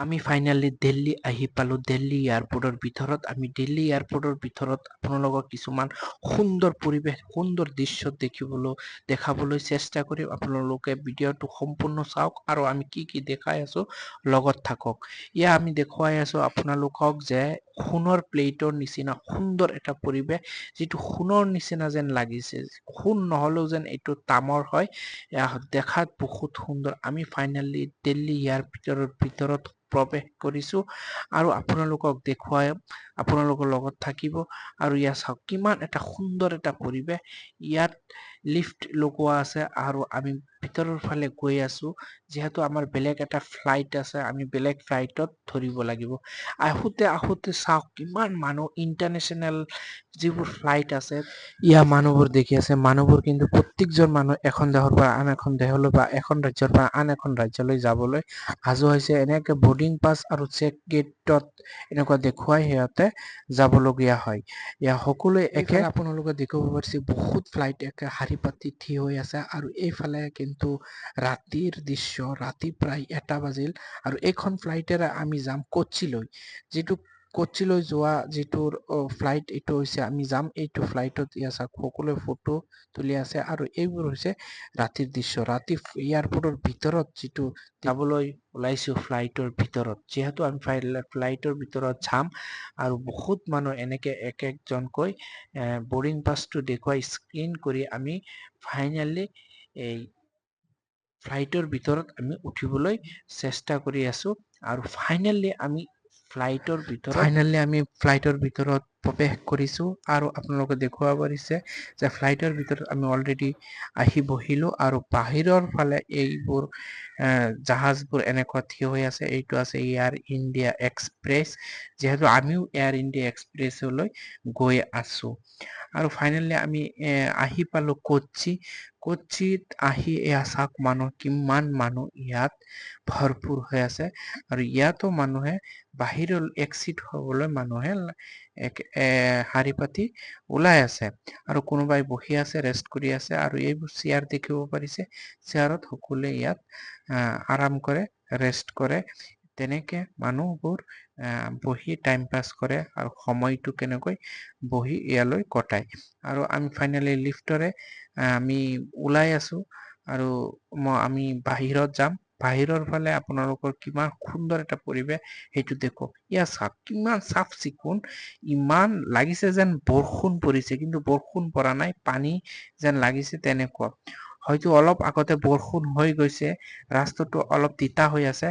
আমি ফাইনেলি দিল্লী আহি পালো। দিল্লী এয়াৰপৰ্টৰ ভিতৰত আমি দিল্লী এয়াৰপৰ্টৰ ভিতৰত আপোনালোকক কিছুমান সুন্দৰ পৰিৱেশ সুন্দৰ দৃশ্য দেখিবলৈ দেখাবলৈ চেষ্টা কৰিম। আপোনালোকে ভিডিঅ'টো সম্পূৰ্ণ চাওক আৰু আমি কি কি দেখাই আছো লগত থাকক। ইয়া আমি দেখুৱাই আছো আপোনালোকক যে সোণৰ প্লেটৰ নিচিনা সুন্দৰ এটা পৰিৱেশ, যিটো সোণৰ নিচিনা যেন লাগিছে। সোণ নহলেও যেন এইটো তামৰ হয়। দেখাত বহুত সুন্দৰ। আমি ফাইনেলি দিল্লী ইয়াৰ ভিতৰৰ ভিতৰত প্ৰৱেশ কৰিছো। আৰু আপোনালোকক দেখুৱাই আপোনালোকৰ লগত থাকিব। আৰু ইয়াত চাওক, কিমান এটা সুন্দৰ এটা পৰিৱেশ। ইয়াত লিফ্ট লগোৱা আছে আৰু আমি ভিতৰৰ ফালে গৈ আছো যিহেতু আমাৰ বেলেগ এটা ফ্লাইট আছে আমি বেলেগ ফ্লাইটত ধৰিব লাগিব। আহোতে আহোতে চাওক কিমান মানুহ ইণ্টাৰনেশ্যনেল যিবোৰ ফ্লাইট আছে ইয়াৰ মানুহবোৰ দেখি আছে। মানুহবোৰ কিন্তু প্ৰত্যেকজন মানুহ এখন দেশৰ পৰা আন এখন দেশলৈ বা এখন ৰাজ্যৰ পৰা আন এখন ৰাজ্যলৈ যাবলৈ সাজু হৈছে। এনেকে বৰ্ডিং পাছ আৰু চেক গেটত এনেকুৱা দেখুৱাই সিহঁতে যাবলগীয়া হয়। ইয়াৰ সকলোৱে একে আপোনালোকে দেখিব পাৰিছে বহুত ফ্লাইট একে শাৰী পাতি থিয় হৈ আছে আৰু এইফালে কিন্তু ৰাতিৰ দৃশ্য, ৰাতি প্ৰায় এটা বাজিল আৰু এইখন ফ্লাইটেৰে আমি যাম কোচিলৈ যিটো কোচিলৈ যোৱা যিটো ফ্লাইট এইটো হৈছে, আমি যাম এইটো ফ্লাইটত ইয়াৰ চাওক, সকলোৱে ফটো তুলি আছে আৰু এইবোৰ হৈছে ৰাতিৰ দৃশ্য। ৰাতি এয়াৰপৰ্টৰ ভিতৰত যিটো যাবলৈ ওলাইছো ফ্লাইটৰ ভিতৰত, যিহেতু আমি ফ্লাইটৰ ভিতৰত যাম আৰু বহুত মানুহ এনেকে এক একজনকৈ বৰ্ডিং পাছটো দেখুৱাই স্ক্ৰীন কৰি আমি ফাইনেলি এই ফ্লাইটৰ ভিতৰত আমি উঠিবলৈ চেষ্টা কৰি আছো। আৰু ফাইনেলি আমি ফ্লাইটৰ ভিতৰত ফাইনেলি আমি ফ্লাইটৰ ভিতৰত প্ৰৱেশ কৰিছো আৰু আপোনালোকে দেখুৱাব পাৰিছে যে ফ্লাইটৰ ভিতৰত আমি অলৰেডি আহি বহিলো আৰু বাহিৰৰ ফালে এইবোৰ জাহাজবোৰ এনেকুৱা থিয় হৈ আছে। এইটো আছে এয়াৰ ইণ্ডিয়া এক্সপ্ৰেছ যিহেতু আমিও এয়াৰ ইণ্ডিয়া এক্সপ্ৰেছলৈ গৈ আছো। আৰু ফাইনেলি আমি আহি পালো কোচি কোচিত আহি এয়া চাওক মানুহ, কিমান মানুহ ইয়াত ভৰপূৰ হৈ আছে। আৰু ইয়াতো মানুহে বাহিৰৰ এক্সিট হবলৈ মানুহে এক, এ শাৰী পাতি ওলাই আছে। আৰু কোনোবাই বহি আছে ৰেষ্ট কৰি আছে আৰু এইবোৰ চেয়াৰ দেখিব পাৰিছে চেয়াৰত সকলোৱে ইয়াত আৰাম কৰে ৰেষ্ট কৰে। তেনেকে মানুহবোৰ বহি টাইম পাছ কৰে আৰু সময়টো কেনেকৈ বহি ইয়ালৈ কটায়। আৰু আমি ফাইনেলি লিফ্টৰে আমি ওলাই আছো আৰু আমি বাহিৰত যাম। বাহিৰৰ ফালে আপোনালোকৰ কিমান সুন্দৰ এটা পৰিৱেশ সেইটো দেখক ইয়াৰ চাওক কিমান চাফ চিকুণ ইমান লাগিছে যেন বৰষুণ পৰিছে, কিন্তু বৰষুণ পৰা নাই, পানী যেন লাগিছে তেনেকুৱা। হয়তো অলপ আগতে বৰষুণ হৈ গৈছে, ৰাস্তাটো অলপ তিতা হৈ আছে,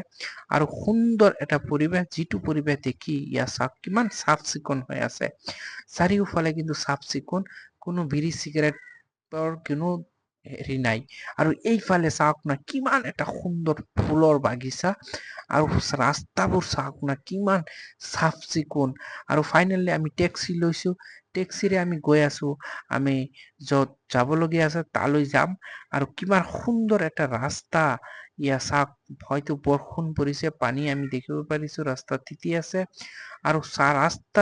আৰু সুন্দৰ এটা পৰিৱেশ, যিটো পৰিৱেশ দেখি ইয়াৰ চাওক কিমান চাফ চিকুণ হৈ আছে। চাৰিওফালে কিন্তু চাফ চিকুণ কোনো বিড়ি, চিগাৰেটৰ কোনো হেৰি নাই। আৰু এইফালে চাওক না, কিমান এটা সুন্দৰ ফুলৰ বাগিচা আৰু ৰাস্তাবোৰ চাওক না, কিমান চাফ চিকুণ আৰু ফাইনেলি আমি টেক্সি লৈছো। টেক্সিৰে আমি গৈ আছো। আমি য'ত যাবলগীয়া আছে তালৈ যাম। আৰু কিমান সুন্দৰ এটা ৰাস্তা। ইয়া চাওক, হয়তো বৰষুণ পৰিছে, পানী আমি দেখিব পাৰিছো ৰাস্তা তিতি আছে। আৰু চা, ৰাস্তা